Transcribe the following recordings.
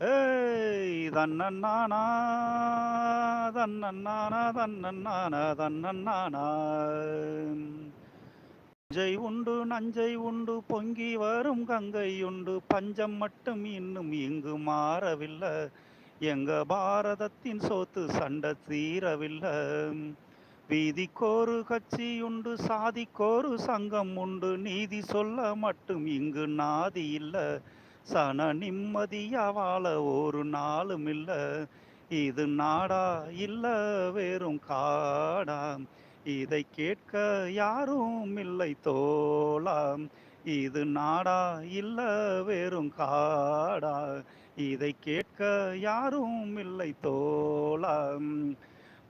ஏய் தன்னன்னானா தன்னன்னானா தன்னன்னானா நஞ்சை உண்டு நஞ்சை உண்டு பொங்கி வரும் கங்கை உண்டு. பஞ்சம் மட்டும் இன்னும் இங்கு மாறவில்லை. எங்க பாரதத்தின் சோத்து சண்டை தீரவில்லை. வீதிக்கோரு கட்சி உண்டு சாதிக்கோரு சங்கம் உண்டு. நீதி சொல்ல மட்டும் இங்கு நாதி இல்லை. சன நிம்மதியா வாழ ஒரு நாளும் இல்ல. இது நாடா இல்ல வெறும் காடா. இதை கேட்க யாரும் இல்லை தோலாம் இது நாடா இல்ல வெறும் காடா. இதை கேட்க யாரும் இல்லை தோலாம்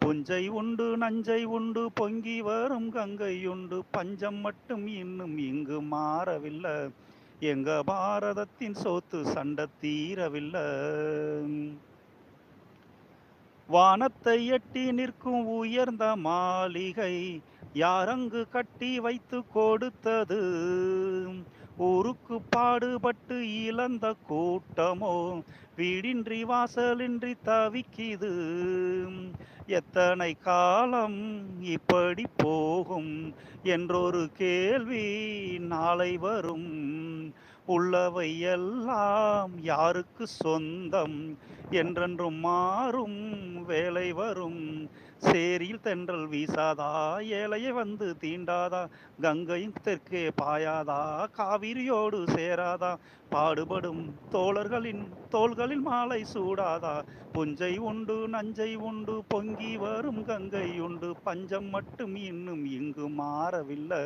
புஞ்சை உண்டு நஞ்சை உண்டு பொங்கி வரும் கங்கை உண்டு. பஞ்சம் மட்டும் இன்னும் இங்கு மாறவில்லை. எங்க பாரதத்தின் சோத்து சண்டை தீரவில்லை. வானத்தை எட்டி நிற்கும் உயர்ந்த மாளிகை யாரங்கு கட்டி வைத்து கொடுத்தது? ஊருக்கு பாடுபட்டு இழந்த கூட்டமோ வீடின்றி வாசலின்றி தவிக்குது? எத்தனை காலம் இப்படி போகும்? என்றொரு கேள்வி நாளை வரும். உள்ளவை எல்லாம் யாருக்கு சொந்தம்? என்றென்றும் மாறும் வேலை வரும். சேரியில் தென்றல் வீசாதா ஏழையை வந்து தீண்டாதா? கங்கையும் தெற்கே பாயாதா? காவிரியோடு சேராதா? பாடுபடும் தோழர்களின் தோள்களில் மாலை சூடாதா? புஞ்சை உண்டு நஞ்சை உண்டு பொங்கி வரும் கங்கை உண்டு. பஞ்சம் மட்டும் இன்னும் இங்கு மாறவில்லை.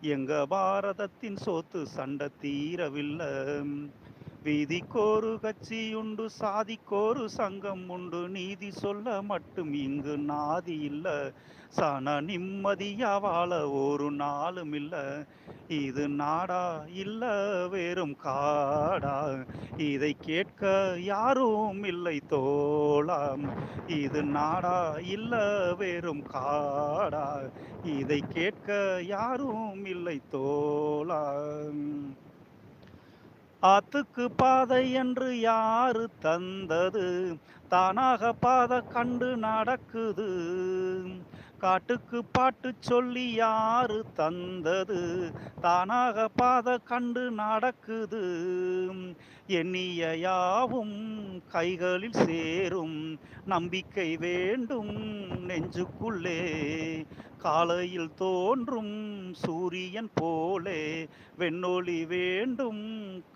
எங்க பாரதத்தின் சோத்து சண்டை தீரவில்லை. வீதிக்கோரு கட்சி உண்டு சாதிக்கோரு சங்கம் உண்டு நீதி சொல்ல மட்டும் இங்கு நாதி இல்ல. சன நிம்மதியா வாழ ஒரு நாளும் இல்ல. இது நாடா இல்ல வெறும் காடா. இதை கேட்க யாரும் இல்லை தோழாம். இது நாடா இல்ல வெறும் காடா. இதை கேட்க யாரும் இல்லை தோளாம் ஆத்துக்கு பாதை என்று யாரு தந்தது? தானாக பாதை கண்டு நடக்குது. காட்டுக்கு பாட்டு சொல்லி யாரு தந்தது? தானாக பாத கண்டு நடக்குது. எண்ணிய யாவும் கைகளில் சேரும். நம்பிக்கை வேண்டும் நெஞ்சுக்குள்ளே. காலையில் தோன்றும் சூரியன் போலே. வெண்ணொளி வேண்டும்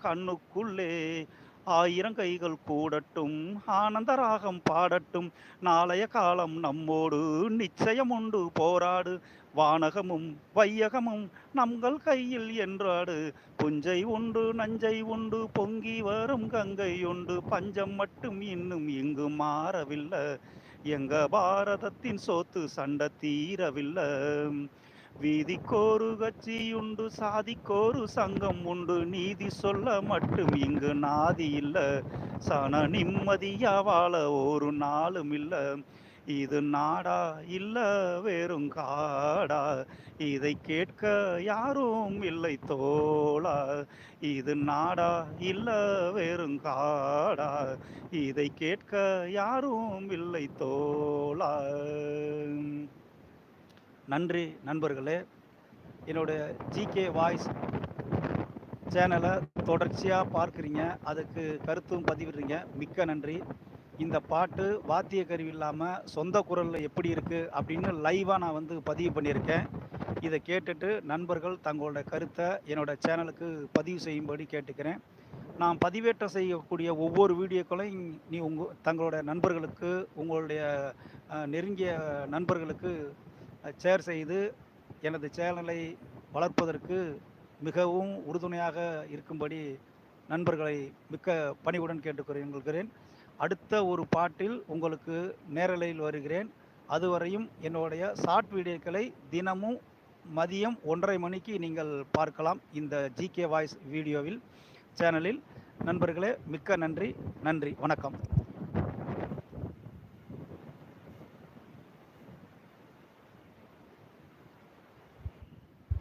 கண்ணுக்குள்ளே. ஆயிரம் கைகள் கூடட்டும் ஆனந்த ராகம் பாடட்டும். நாளைய காலம் நம்மோடு நிச்சயம் உண்டு போராடு. வானகமும் வையகமும் நம்கள் கையில் என்றாடு. புஞ்சை உண்டு நஞ்சை உண்டு பொங்கி வரும் கங்கை உண்டு. பஞ்சம் மட்டும் இன்னும் இங்கு மாறவில்லை. எங்க பாரதத்தின் சோத்து சண்டை தீரவில்லை. வீதிக்கோரு கட்சி உண்டு சாதிக்கோரு சங்கம் உண்டு. நீதி சொல்ல மட்டும் இங்கு நாதி இல்ல. சன நிம்மதியா வாழ ஒரு நாளும் இல்ல. இது நாடா இல்ல வெறும் காடா. இதை கேட்க யாரும் இல்லை தோளா இது நாடா இல்ல வெறும் காடா. இதை கேட்க யாரும் இல்லை தோளா நன்றி நண்பர்களே. என்னோட ஜிகே வாய்ஸ் சேனலை தொடர்ச்சியாக பார்க்குறீங்க. அதுக்கு கருத்தும் பதிவிடுறீங்க. மிக்க நன்றி. இந்த பாட்டு வாத்திய கருவி இல்லாமல் சொந்த குரலில் எப்படி இருக்குது அப்படின்னு லைவாக நான் வந்து பதிவு பண்ணியிருக்கேன். இதை கேட்டுட்டு நண்பர்கள் தங்களோட கருத்தை என்னோட சேனலுக்கு பதிவு செய்யும்படி கேட்டுக்கிறேன். நான் பதிவேற்றம் செய்யக்கூடிய ஒவ்வொரு வீடியோக்களையும் நீ உங்கள் தங்களோட நண்பர்களுக்கு உங்களுடைய நெருங்கிய நண்பர்களுக்கு ஷேர் செய்து எனது சேனலை வளர்ப்பதற்கு மிகவும் உறுதுணையாக இருக்கும்படி நண்பர்களை மிக்க பணிவுடன் கேட்டுக்கொள்கிறேன் அடுத்த ஒரு பாட்டில் உங்களுக்கு நேரலையில் வருகிறேன். அதுவரையும் என்னுடைய ஷார்ட் வீடியோக்களை தினமும் மதியம் ஒன்றரை மணிக்கு நீங்கள் பார்க்கலாம் இந்த ஜிகே வாய்ஸ் வீடியோவில் சேனலில் நண்பர்களே மிக்க நன்றி. நன்றி. வணக்கம்.